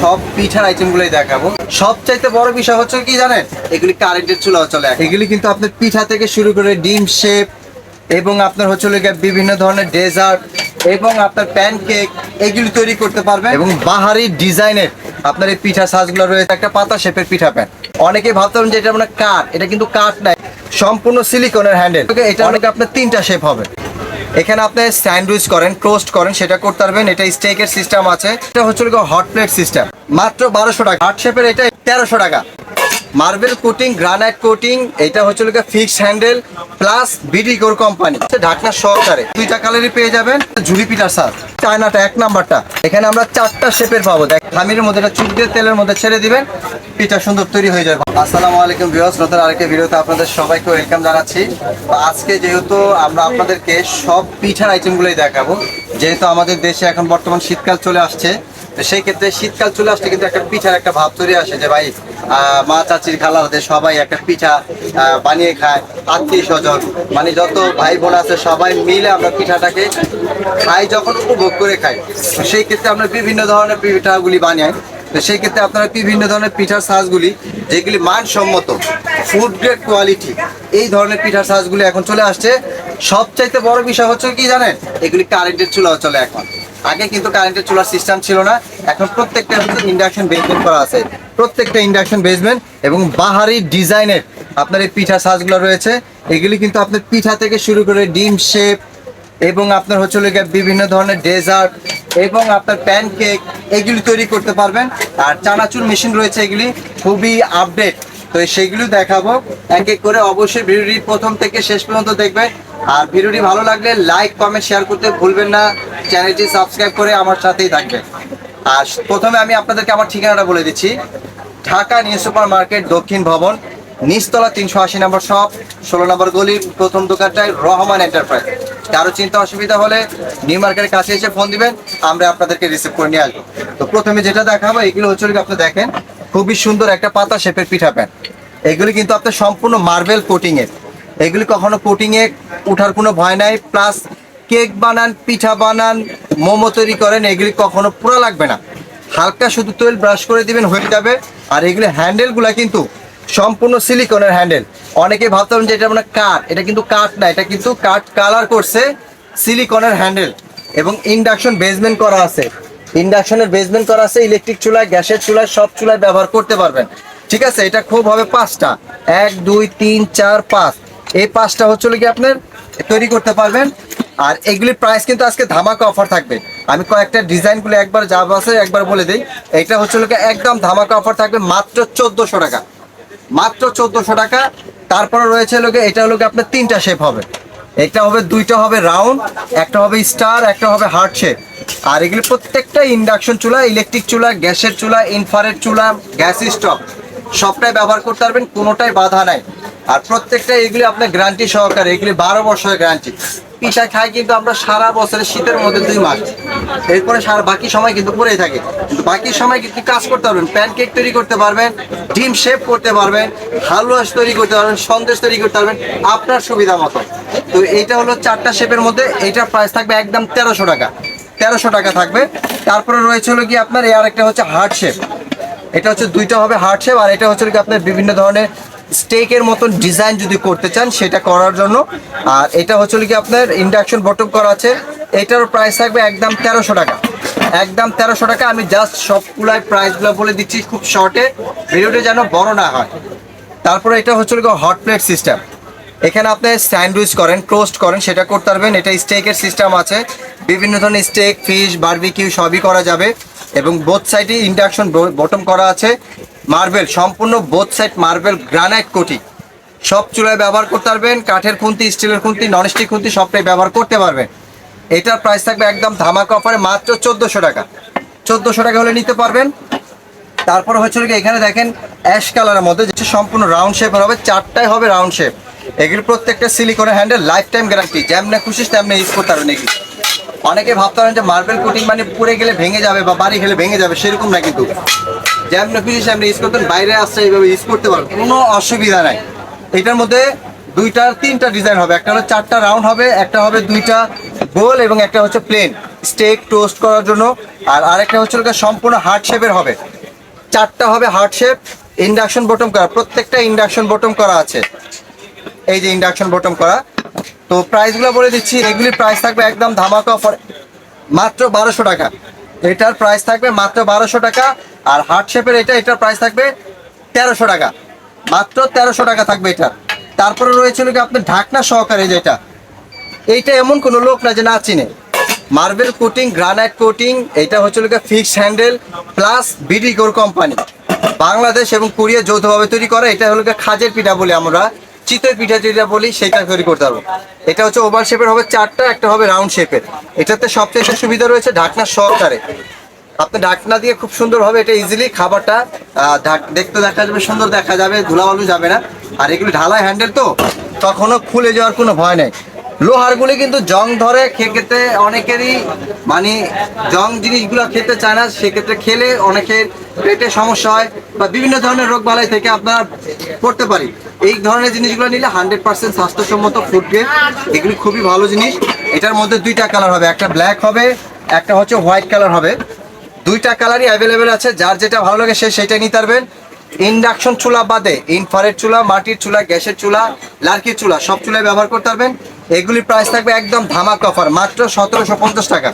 সব পিঠার আইটেমগুলোই দেখাবো। সবচাইতে বড় বিষয় হচ্ছে কি জানেন? এগুলি কারেন্টের চুলা চলে এগুলি কিন্তু আপনার পিঠা থেকে শুরু করে ডিম শেপ এবং আপনার হচ্ছে বিভিন্ন ধরনের ডেজার্ট এবং আপনার প্যানকেক এগুলি তৈরি করতে পারবেন। এবং বাহারি ডিজাইনের আপনার এই পিঠা সাজগুলো রয়েছে একটা পাতা শেপের পিঠা প্যান অনেকে ভাবতেন যে এটা মানে কাঠ এটা কিন্তু কাঠ নাই। সম্পূর্ণ সিলিকনের হ্যান্ডেল এটা অনেকে আপনার তিনটা শেপ হবে। এখানে আপনি স্যান্ডউইচ করেন, টোস্ট করেন, সেটা করতে পারবেন। এটা স্টেকের সিস্টেম আছে। এটা হচ্ছে হট প্লেট সিস্টেম মাত্র বারোশো টাকা। হার্ট শেপের এটা তেরোশো টাকা। মার্বেল কোটিং গ্রানাইট কোটিং এটা হচ্ছে ফিক্সড হ্যান্ডেল প্লাস বিডি গোর কোম্পানি ঢাকনা সহকারে। দুইটা কালারই পেয়ে যাবেন। ঝুড়ি পিঠার সার চায়নাটা এক নাম্বারটা। এখানে আমরা চারটা শেপের পাবো। দেখ খামির মধ্যে এটা চুপ দিয়ে তেলের মধ্যে ছেড়ে দিবেন। পিঠা সুন্দর তৈরি হয়ে যাবে। আসসালামু আলাইকুম ভিউয়ার্স নতুন আরেকটা ভিডিওতে আপনাদের সবাইকে ওয়েলকাম জানাচ্ছি। আজকে যেহেতু আমরা আপনাদেরকে সব পিঠার আইটেমগুলোই দেখাবো, যেহেতু আমাদের দেশে এখন বর্তমান শীতকাল চলে আসছে তো সেই ক্ষেত্রে শীতকাল চলে আসলে কিন্তু একটা পিঠার একটা ভাব তৈরি আসে যে ভাই মা চাচির খালাদের সবাই একটা পিঠা বানিয়ে খায়, আত্মীয় স্বজন। মানে যত ভাই বোন আছে সবাই মিলে আমরা পিঠাটাকে খাই, যখন উপভোগ করে খাই। সেই ক্ষেত্রে আমরা বিভিন্ন ধরনের পিঠাগুলি বানাই তো সেই ক্ষেত্রে আপনারা বিভিন্ন ধরনের পিঠার সাজগুলি, যেগুলি মানসম্মত ফুড গ্রেড কোয়ালিটি এই ধরনের পিঠার সাজগুলি এখন চলে আসছে। সবচাইতে বড় বিষয় হচ্ছে কি জানেন? এগুলি কারেন্টের চুলাও চলে এখন। আগে কিন্তু কারেন্টের চুলার সিস্টেম ছিল না, এখন প্রত্যেকটা ইন্ডাকশন বেসমেন্ট করা আছে। প্রত্যেকটা ইন্ডাকশন বেসমেন্ট এবং বাহারি ডিজাইনের আপনার এই পিঠা সাজগুলো রয়েছে। এগুলি কিন্তু আপনার পিঠা থেকে শুরু করে ডিম শেপ এবং আপনার হচ্ছে বিভিন্ন ধরনের ডেজার্ট এবং আপনার প্যানকেক এগুলি তৈরি করতে পারবেন। আর চানাচুর মেশিন রয়েছে এগুলি, খুবই আপডেট তো সেইগুলো দেখাবো। এক এক করে অবশ্যই ভিডিওটি প্রথম থেকে শেষ পর্যন্ত দেখবেন। আর ভিডিওটি ভালো লাগলে লাইক কমেন্ট শেয়ার করতে ভুলবেন না। চ্যানেলটি সাবস্ক্রাইব করে আমার সাথেই থাকবেন। আর প্রথমে আমি আপনাদেরকে আমার ঠিকানাটা বলে দিচ্ছি। ঢাকা নিউ সুপার মার্কেট দক্ষিণ ভবন, নিচতলা তিনশো আশি নম্বর শপ, ষোলো নম্বর গলি, প্রথম দোকানটায় রহমান এন্টারপ্রাইজ কারও চিন্তা অসুবিধা হলে নিউ মার্কেটের কাছে এসে ফোন দিবেন, আমরা আপনাদেরকে রিসিভ করে নিয়ে আসব। তো প্রথমে যেটা দেখাবো, এগুলো হচ্ছে আপনি দেখেন, খুবই সুন্দর একটা পাতা শেপের পিঠা প্যান এগুলি কিন্তু আপনার সম্পূর্ণ মার্বেল কোটিং এর এগুলি কখনো কোটিং এ উঠার কোনো ভয় নাই প্লাস কেক বানান, পিঠা বানান, মোমো তৈরি করেন, এগুলি কখনো পুরো লাগবে না। হালকা শুধু তেল ব্রাশ করে দিবেন, হয়ে যাবে। আর এগুলি হ্যান্ডেলগুলো কিন্তু সম্পূর্ণ সিলিকনের হ্যান্ডেল অনেকে ভাবতাম যে এটা মানে কাঠ, এটা কিন্তু কাঠ না, এটা কিন্তু কাঠ কালার করছে সিলিকনের হ্যান্ডেল এবং ইন্ডাকশন বেসমেন্ট করা আছে। ইন্ডাকশনের বেসমেন্ট করা আছে ইলেকট্রিক চুলায়, গ্যাসের চুলায়, সব চুলায় ব্যবহার করতে পারবেন। ঠিক আছে, এটা খুব হবে পাঁচটা। এক, দুই, তিন, চার, পাঁচ। এই পাঁচটা হচ্ছে কি আপনার তৈরি করতে পারবেন। আর এগুলির প্রাইস কিন্তু আজকে ধামাকা অফার থাকবে। আমি কয়েকটা ডিজাইনগুলো একবার যা আছে একবার বলে দিই। এটা হচ্ছে কি একদম ধামাকা অফার থাকবে মাত্র চোদ্দোশো টাকা। মাত্র চোদ্দোশো টাকা। তারপরে রয়েছে লোকে এটা হলো আপনার তিনটা শেপ হবে। একটা হবে, দুইটা হবে রাউন্ড একটা হবে স্টার একটা হবে হার্ট শেপ আর এগুলি প্রত্যেকটা ইন্ডাকশন চুলা ইলেকট্রিক চুলা, গ্যাসের চুলা ইনফারেট চুলা গ্যাস স্টপ সবটাই ব্যবহার করতে পারবেন, কোনোটাই বাধা নাই। আর প্রত্যেকটা এগুলি আপনার গ্যারান্টি সহকারে, এগুলি বারো বছরের গ্যারান্টি পিঠা খাই কিন্তু আমরা সারা বছরের শীতের মধ্যে দুই মাস। এরপরে সারা বাকি সময় কিন্তু পরেই থাকে। কিন্তু বাকি সময় কিন্তু কাজ করতে পারবেন প্যানকেক তৈরি করতে পারবেন, ডিম শেপ করতে পারবেন, হালুয়া তৈরি করতে পারবেন, সন্দেশ তৈরি করতে পারবেন, আপনার সুবিধা মতো। তো এইটা হলো চারটা শেপের মধ্যে এইটার প্রাইস থাকবে একদম তেরোশো টাকা। তেরোশো টাকা থাকবে। তারপরে রয়েছে হলো কি আপনার এই আরেকটা হচ্ছে হার্ট শেপ এটা হচ্ছে দুইটা হবে হার্ট শেপ আর এটা হচ্ছে কি আপনার বিভিন্ন ধরনের স্টেকের মতন ডিজাইন যদি করতে চান, সেটা করার জন্য। আর এটা হচ্ছে কি আপনার ইন্ডাকশন বটম করা আছে। এটারও প্রাইস থাকবে একদম তেরোশো টাকা। একদম তেরোশো টাকা। আমি জাস্ট সবগুলাই প্রাইসগুলো বলে দিচ্ছি খুব শর্টে ভিডিওটা যেন বড় না হয়। তারপরে এটা হচ্ছে হট প্লেট সিস্টেম এখানে আপনি স্যান্ডউইচ করেন, টোস্ট করেন, সেটা করতে পারবেন। এটা স্টেকের সিস্টেম আছে। বিভিন্ন ধরনের স্টেক ফিশ বারবিকিউ সবই করা যাবে। এবং বোথ সাইডে ইন্ডাকশন বটম করা আছে। মার্বেল, সম্পূর্ণ বোথ সাইড মার্বেল গ্রানাইট কোটি সব চুলায় ব্যবহার করতে পারবেন, কাঠের খুন্তি, স্টিলের খুন্তি ননস্টিক খুন্তি, সবটাই ব্যবহার করতে পারবেন। এটার প্রাইস থাকবে একদম ধামাকা অফারে মাত্র চোদ্দোশো টাকা। চোদ্দোশো টাকা হলে নিতে পারবেন। তারপর হচ্ছে গিয়ে এখানে দেখেন অ্যাশ কালারের মধ্যে যেটা সম্পূর্ণ রাউন্ড শেপের হবে, চারটাই হবে রাউন্ড শেপ এগুলো প্রত্যেকটা সিলিকনের হ্যান্ডেল লাইফ টাইম গ্যারান্টি যেমন খুশি তেমনি ইউজ করতে পারবেন এগুলো। অনেকে ভাবতে পারেন যে মার্বেল কোটিং মানে পুড়ে গেলে ভেঙে যাবে বা বাড়ি গেলে ভেঙে যাবে, সেরকম না কিন্তু। যেমন খুশি সেমনি ইউজ করতেন বাইরে আসছে, এইভাবে ইউজ করতে পারবেন কোনো অসুবিধা নাই। এটার মধ্যে দুইটা, তিনটা ডিজাইন হবে, একটা হলো চারটা রাউন্ড হবে, একটা হবে দুইটা গোল এবং একটা হচ্ছে প্লেন স্টেক টোস্ট করার জন্য, আর আরেকটা হচ্ছে সম্পূর্ণ হার্ট শেপের হবে। চারটা হবে হার্ট শেপ ইন্ডাকশন বটম করা, প্রত্যেকটা ইন্ডাকশন বটম করা আছে। এই যে ইন্ডাকশন বটম করা তো প্রাইসগুলো বলে দিচ্ছি এগুলির প্রাইস থাকবে একদম ধামাকা অফার মাত্র বারোশো টাকা। এটার প্রাইস থাকবে মাত্র বারোশো টাকা, আর হার্ট শেপের এটা, এটার প্রাইস থাকবে তেরোশো টাকা। মাত্র তেরোশো টাকা থাকবে এটা। তারপরে রয়েছে কি আপনার ঢাকনা সহকারে যেটা। এইটা এমন কোনো লোক না যে না চিনে। মার্বেল কোটিং গ্রানাইট কোটিং এটা হচ্ছে হলো fixed handle plus BD company Bangladesh এবং কোরিয়া যৌথভাবে তৈরি করে, এটা হলো খাজের পিঠা বলি আমরা। চিতই পিঠা যেটা বলি সেটা তৈরি করতে পারব। এটা হচ্ছে ওভার শেপের হবে চারটা, একটা হবে রাউন্ড শেপের এটাতে সবচেয়ে সুবিধা রয়েছে ঢাকনা সহকারে। আপনি ঢাকনা দিয়ে খুব সুন্দর হবে, এটা ইজিলি খাবারটা দেখতে দেখা যাবে, সুন্দর দেখা যাবে, ধুলাবালু যাবে না। আর এগুলো ঢালাই হ্যান্ডেল তো, তখনও খুলে যাওয়ার কোনো ভয় নেই। লোহারগুলি কিন্তু জং ধরে খেতে অনেকেরই মানে জং জিনিসগুলো খেতে চায় না, সেক্ষেত্রে খেলে অনেকের পেটে সমস্যা হয় বা বিভিন্ন ধরনের রোগ বালাই থেকে আপনারা পড়তে পারি। এই ধরনের জিনিসগুলো নিলে হান্ড্রেড পার্সেন্ট স্বাস্থ্যসম্মত ফুড গ্রেড এগুলি খুবই ভালো জিনিস। এটার মধ্যে দুইটা কালার হবে, একটা ব্ল্যাক হবে, একটা হচ্ছে হোয়াইট কালার হবে। দুইটা কালারই অ্যাভেলেবেল আছে, যার যেটা ভালো লাগে সে সেটাই নিতে পারবেন। ইন্ডাকশন চুলা বাদে ইনফারেট চুলা, মাটির চুলা, গ্যাসের চুলা, লার্কির চুলা, সব চুলায় ব্যবহার করতে পারবেন। এগুলির প্রাইস থাকবে একদম ধামাক অফার মাত্র সতেরোশো পঞ্চাশ টাকা।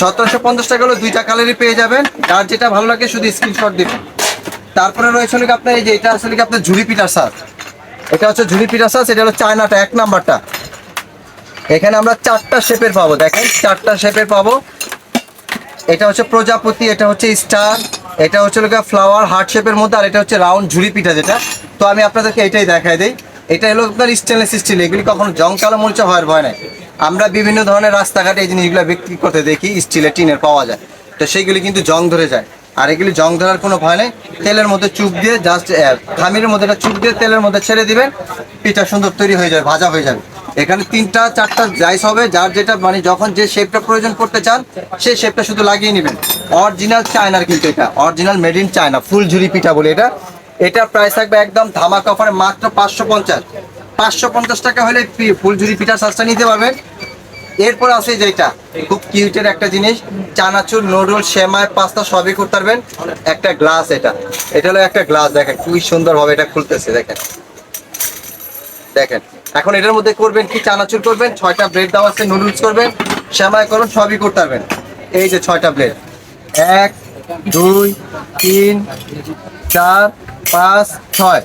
সতেরোশো পঞ্চাশ টাকা হলো দুইটা কালারই পেয়ে যাবেন, আর যেটা ভালো লাগে শুধু স্ক্রিনশট দিবেন। তারপরে রয়েছে হলো কি আপনার এই যে, এটা আসলে কি আপনার ঝুড়ি পিঠার সাজ এটা হচ্ছে ঝুড়ি পিঠার সাজ এটা হলো চায়নাটা, এক নাম্বারটা। এখানে আমরা চারটা শেপের পাবো, দেখেন, চারটা শেপের পাবো। এটা হচ্ছে প্রজাপতি, এটা হচ্ছে স্টার এটা হচ্ছে ফ্লাওয়ার হার্ট শেপের মধ্যে, আর এটা হচ্ছে রাউন্ড ঝুড়ি পিঠা যেটা। তো আমি আপনাদেরকে এটাই দেখাই দিই। এটা হলো আপনার স্টেনলেস স্টিল এগুলি কখনো জং কালো মরিচা হওয়ার ভয় নাই। আমরা বিভিন্ন ধরনের রাস্তাঘাটে এই জিনিসগুলো বিক্রি করতে দেখি স্টিলের টিনের পাওয়া যায়। তো সেইগুলি কিন্তু জং ধরে যায়। আর এগুলি জং ধরার কোনো ভয় নেই। তেলের মধ্যে চুপ দিয়ে জাস্ট খামিরের মধ্যে একটা চুপ দিয়ে তেলের মধ্যে ছেড়ে দিবেন, পিঠা সুন্দর তৈরি হয়ে যাবে, ভাজা হয়ে যাবে। এখানে তিনটা, চারটা জাইস হবে, যার যেটা মানে যখন যে শেপটা প্রয়োজন করতে চান, সেই শেপটা শুধু লাগিয়ে নেবেন। অরিজিনাল চায়নার কিন্তু এটা। অরিজিনাল মেড ইন চায়না ফুল ঝুরি পিঠা বলে এটা। এটার প্রাইস থাকবে একদম ধামাক অফারে মাত্র পাঁচশো পঞ্চাশ। পাঁচশো পঞ্চাশ টাকা হলে পি- ফুল ঝুরি পিঠার সাজটা নিতে পারবেন। এরপর আছে যেটা খুব কিউটের একটা জিনিস। চানাচুর নুডল সেমাই, পাস্তা সবই করতে পারবেন। একটা গ্লাস এটা। এটা হলো একটা গ্লাস দেখেন খুবই সুন্দরভাবে এটা খুলতেছে, দেখেন। দেখেন, এখন এটার মধ্যে করবেন কি? চানাচুর করবেন, ছয়টা ব্রেড দেওয়া আছে নুডলস করবেন শ্যামাই করুন, সবই করতে পারবেন। এই যে ছয়টা ব্রেড এক, দুই, তিন, চার পাঁচ, ছয়।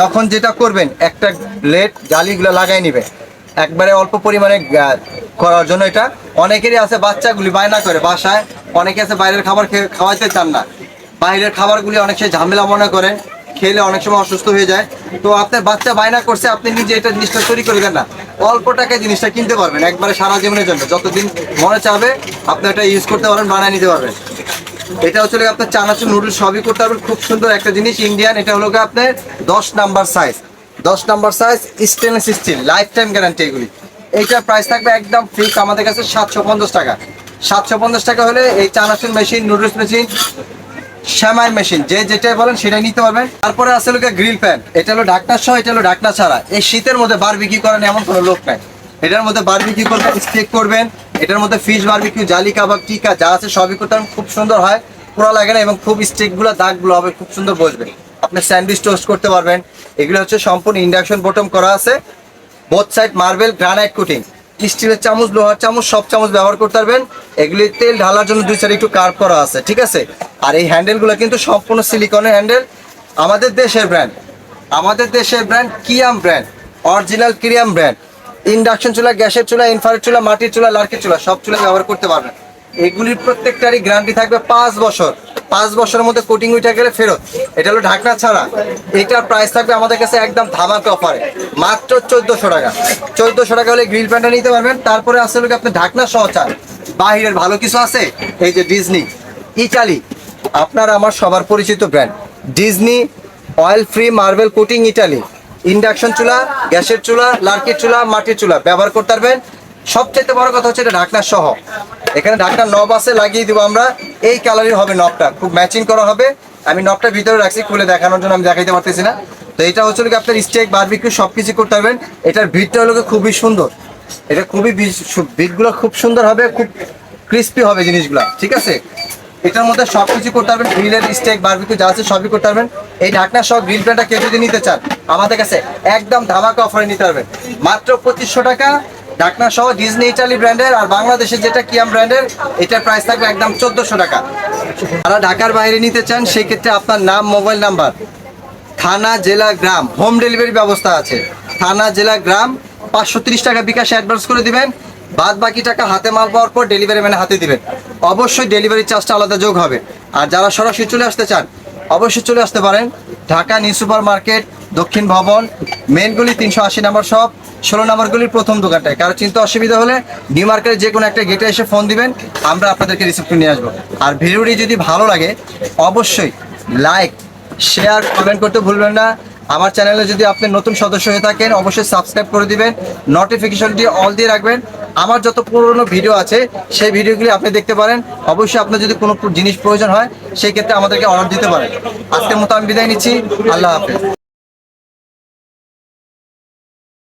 যখন যেটা করবেন, একটা ব্লেড জালিগুলো লাগাই নিবে একবারে অল্প পরিমাণে করার জন্য এটা। অনেকেরই আছে, বাচ্চাগুলি বায়না করে বাসায়। অনেকে আছে, বাইরের খাবার খেয়ে খাওয়াইতে চান না। বাইরের খাবারগুলি অনেক সময় ঝামেলা মনে করেন। খেলে অনেক সময় অসুস্থ হয়ে যায়। তো আপনার বাচ্চা বায়না করছে, আপনি নিজে এটা জিনিসটা তৈরি করে দেন না। অল্প টাকায় জিনিসটা কিনতে পারবেন, একবারে সারা জীবনের জন্য। যতদিন মনে চাবে, আপনি এটা ইউজ করতে পারবেন বানায় নিতে পারবেন। এটা হচ্ছে আপনার চানাচুর নুডলস সবই করতে পারবেন। খুব সুন্দর একটা জিনিস ইন্ডিয়ান এটা হলো আপনার দশ নাম্বার সাইজ দশ number size stainless steel lifetime guarantee এগুলি। এইটার প্রাইস থাকবে একদম ফিক্স আমাদের কাছে সাতশো পঞ্চাশ টাকা। সাতশো পঞ্চাশ টাকা হলে এই চানাচুর মেশিন নুডলস মেশিন শ্যামাই মেশিন যে যেটাই বলেন সেটাই নিতে পারবেন। তারপরে আছে লোকে গ্রিল প্যান এটা হলো ঢাকনা সহ, এটা হলো ঢাকনা ছাড়া। এই শীতের মধ্যে বারবিকিউ করেন এমন কোনো লোক নাই। এটার মধ্যে বারবিকিউ করবেন স্টেক করবেন এটার মধ্যে ফিশ বারবিকিউ জালি কাবাব টিকা যা আছে সবই করতে খুব সুন্দর হয় পুরো লাগে না এবং খুব স্টেকগুলো দাগগুলো হবে, খুব সুন্দর বসবে। আপনি স্যান্ডউইচ টোস্ট করতে পারবেন। এগুলো হচ্ছে সম্পূর্ণ ইন্ডাকশন বটম করা আছে। Both side marble granite coating স্টিলের চামচ, লোহার চামচ, সব চামচ ব্যবহার করতে পারবেন। এগুলি তেল ঢালার জন্য দুই সাইড একটু কার্ভ করা আছে, ঠিক আছে? আর এই হ্যান্ডেলগুলো কিন্তু সম্পূর্ণ সিলিকনের হ্যান্ডেল আমাদের দেশের ব্র্যান্ড আমাদের দেশের brand Kiam brand original Kiam brand induction চুলা, গ্যাসের চুলা ইনফারেট চুলা, মাটির চুলা, লার্কির চুলা, সব চুলা ব্যবহার করতে পারবেন। এগুলির প্রত্যেকটারই গ্যারান্টি থাকবে পাঁচ বছর। পাঁচ বছরের মধ্যে কোটিং উঠে গেলে ফেরত। এটা হলো ঢাকনা ছাড়া। এটার প্রাইস থাকবে আমাদের কাছে একদম ধামাকা অফারে মাত্র চোদ্দশো টাকা। চোদ্দশো টাকা হলে গ্রিল প্যান্টটা নিতে পারবেন। তারপরে আসলে আপনি ঢাকনা সহ চান বাহিরের ভালো কিছু আছে? এই যে ডিজনি ইটালি আপনার আমার সবার পরিচিত brand Disney oil free marble coating Italy induction চুলা, গ্যাসের চুলা, লার্কির চুলা, মাটির চুলা ব্যবহার করতে পারবেন। সবচেয়ে বড় কথা হচ্ছে এটা ঢাকনা সহ। এখানে ঢাকনা নব আছে, লাগিয়ে দিব আমরা। এই কালারের হবে নবটা খুব ম্যাচিং করা হবে। আমি নবটা ভিতরে রাখছি, খুলে দেখানোর জন্য আমি দেখাইতে পারতেছি না। তো এটা হচ্ছে কি আপনার স্টেক বারবিকিউ সব কিছু করতে পারবেন। এটার ভিড়টা হলো খুবই সুন্দর। এটা খুবই ভিড়গুলো খুব সুন্দর হবে, খুব ক্রিস্পি হবে জিনিসগুলো। ঠিক আছে? এটার মধ্যে সব কিছু করতে পারবেন গ্রিলের স্টেক বারবিকিউ যা আছে সবই করতে পারবেন। এই ঢাকনা সহ গ্রিল প্যানটা কেউ যদি নিতে চান, আমাদের কাছে একদম ধামাকা অফারে নিতে পারবেন। মাত্র পঁচিশশো টাকা। ঢাকনা সহ ডিজনি ইটালি ব্র্যান্ডের আর বাংলাদেশের যেটা কিয়াম ব্র্যান্ডের এটার প্রাইস থাকবে একদম চোদ্দশো টাকা। যারা ঢাকার বাইরে নিতে চান সেই ক্ষেত্রে আপনার নাম মোবাইল নাম্বার থানা, জেলা, গ্রাম হোম ডেলিভারি ব্যবস্থা আছে। থানা, জেলা, গ্রাম, পাঁচশো টাকা বিকাশে অ্যাডভান্স করে দিবেন। বাদ বাকি টাকা হাতে মাল পাওয়ার পর ডেলিভারি ম্যানে হাতে দিবেন। অবশ্যই ডেলিভারি চার্জটা আলাদা যোগ হবে। আর যারা সরাসরি চলে আসতে চান, অবশ্যই চলে আসতে পারেন। ঢাকা নিউ সুপার মার্কেট দক্ষিণ ভবন মেনগুলি তিনশো আশি নম্বর শপ ষোলো নম্বরগুলির প্রথম দোকানটায়। কারও চিন্তা অসুবিধা হলে নিউ মার্কেটের যে কোনো একটা গেটে এসে ফোন দিবেন, আমরা আপনাদেরকে রিসিপ্ট নিয়ে আসব। আর ভিডিওটি যদি ভালো লাগে, অবশ্যই লাইক শেয়ার কমেন্ট করতে ভুলবেন না। আমার চ্যানেলে যদি আপনি নতুন সদস্য হয়ে থাকেন, অবশ্যই সাবস্ক্রাইব করে দিবেন। নোটিফিকেশনটি অল দিয়ে রাখবেন। আমার যত পুরনো ভিডিও আছে, সেই ভিডিওগুলি আপনি দেখতে পারেন। অবশ্যই আপনার যদি কোনো জিনিস প্রয়োজন হয়, সেই ক্ষেত্রে আমাদেরকে অর্ডার দিতে পারেন। আজকের মতো আমি বিদায় নিচ্ছি। আল্লাহ হাফেজ।